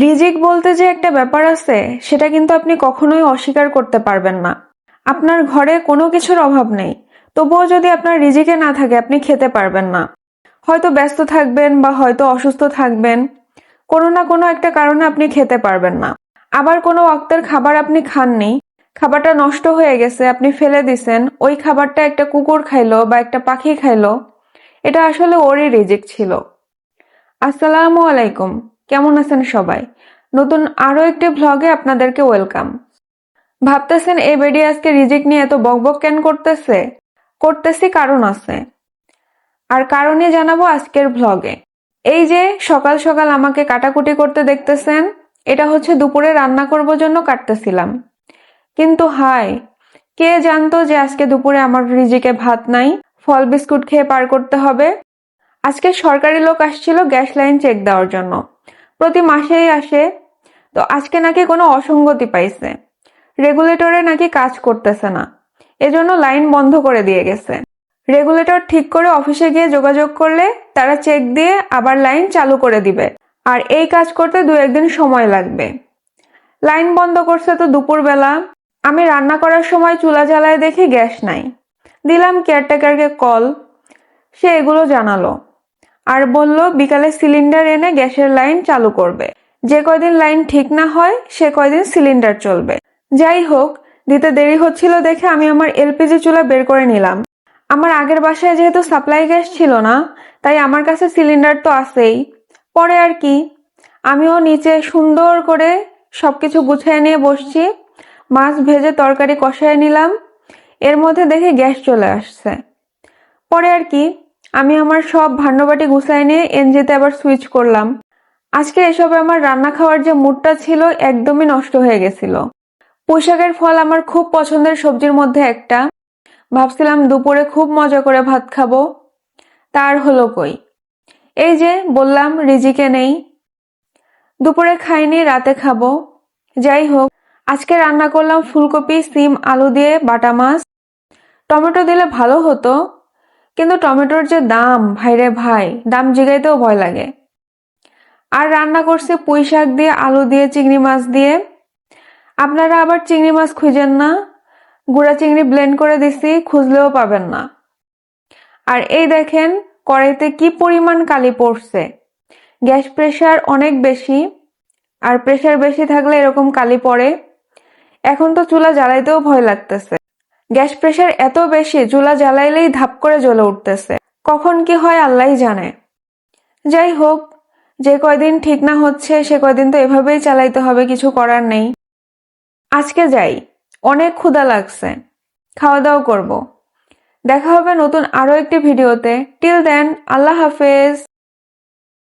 রিজিক বলতে যে একটা ব্যাপার আছে, সেটা কিন্তু আপনি কখনোই অস্বীকার করতে পারবেন না। আপনার ঘরে কোনো কিছুর অভাব নেই। তবুও যদি আপনার রিজিকে না থাকে, আপনি খেতে পারবেন না। হয়তো ব্যস্ত থাকবেন বা হয়তো অসুস্থ থাকবেন। কোনো না কোনো একটা কারণে আপনি খেতে পারবেন না। আবার কোনো অক্তের খাবার আপনি খাননি, খাবারটা নষ্ট হয়ে গেছে, আপনি ফেলে দিছেন, ওই খাবারটা একটা কুকুর খাইলো বা একটা পাখি খাইলো, এটা আসলে ওরই রিজিক ছিল। আসসালামু আলাইকুম। কেমন আছেন সবাই? নতুন আরও একটি ভ্লগে আপনাদেরকে ওয়েলকাম ভাবতেছেন, এই বেডি আজকে রিজিক নিয়ে এত বকবক কেন করতেছে? করতেছি কারণ আছে। আর কারণে জানাব আজকের ভ্লগে এই যে সকাল সকাল আমাকে কাটাকুটি করতে দেখতেছেন, এটা হচ্ছে দুপুরে রান্না করব জন্য কাটতেছিলাম। কিন্তু হাই কে জানতো যে আজকে দুপুরে আমার রিজিকে ভাত নাই, ফল বিস্কুট খেয়ে পার করতে হবে? আজকে সরকারি লোক আসছিল গ্যাস লাইন চেক দেওয়ার জন্য। প্রতি মাসেই আসে। তো আজকে নাকি কোনো অসঙ্গতি পাইছে। রেগুলেটরে নাকি কাজ করতেছে না। এজন্য লাইন বন্ধ করে দিয়ে গেছে। রেগুলেটর ঠিক করে অফিসে গিয়ে যোগাযোগ করলে তারা চেক দিয়ে আবার লাইন চালু করে দিবে। আর এই কাজ করতে দু একদিন সময় লাগবে। লাইন বন্ধ করছে তো দুপুরবেলা। আমি রান্না করার সময় চুলা জ্বালায় দেখি গ্যাস নাই। দিলাম কেয়ারটেকারকে কল। সে এগুলো জানালো। আর বলল, বিকালে সিলিন্ডার এনে গ্যাসের লাইন চালু করবে। যে কয়দিন লাইন ঠিক না হয়, সে কয়দিন সিলিন্ডার চলবে। যাই হোক, দিতে দেরি হচ্ছিল দেখে আমি আমার এলপিজি চুলা বের করে নিলাম। আমার আগের বাসায় যেহেতু সাপ্লাই গ্যাস ছিল না, তাই আমার কাছে সিলিন্ডার তো আছেই। পরে আর কি? আমিও নিচে সুন্দর করে সবকিছু গুছিয়ে নিয়ে বসছি। মাছ ভেজে তরকারি কষায় নিলাম। এর মধ্যে দেখে গ্যাস চলে আসছে। পরে আর কি? আমি আমার সব ভান্ডবাটি গুছাই নিয়ে এনজিতে আবার সুইচ করলাম। আজকে এসবে আমার রান্না খাওয়ার যে মুডটা ছিল একদমই নষ্ট হয়ে গেছিল। পোশাকের ফল আমার খুব পছন্দের সবজির মধ্যে একটা। ভাবছিলাম দুপুরে খুব মজা করে ভাত খাব। তার হলো কই? এই যে বললাম, রিজিকে নেই। দুপুরে খাইনি, রাতে খাব। যাই হোক, আজকে রান্না করলাম ফুলকপি, সিম, আলু দিয়ে বাটা মাছ। টমেটো দিলে ভালো হতো। কিন্তু টমেটোর যে দাম, ভাইরে ভাই, দাম জিগাইতেও ভয় লাগে। আর রান্না করছি পুঁই শাক দিয়ে, আলু দিয়ে, চিংড়ি মাছ দিয়ে। আপনারা আবার চিংড়ি মাছ খুঁজেন না। গুঁড়া চিংড়ি ব্লেন্ড করে দিছি, খুঁজলেও পাবেন না। আর এই দেখেন, কড়াইতে কি পরিমাণ কালি পড়ছে। গ্যাস প্রেশার অনেক বেশি, আর প্রেশার বেশি থাকলে এরকম কালি পড়ে। এখন তো চুলা জ্বালাইতেও ভয় লাগতেছে। গ্যাস প্রেশার এত বেশি, চুলা জ্বালাইলেই ধাপ করে জ্বলে উঠতেছে। কখন কি হয় আল্লাহই জানে। যাই হোক, যে কয়দিন ঠিক না হচ্ছে, সে কয়দিন তো এভাবেই চালাইতে হবে, কিছু করার নেই। আজকে যাই, অনেক ক্ষুধা লাগছে। খাওয়া দাওয়া করব। দেখা হবে নতুন আরও একটি ভিডিওতে। টিল দেন আল্লাহ হাফেজ।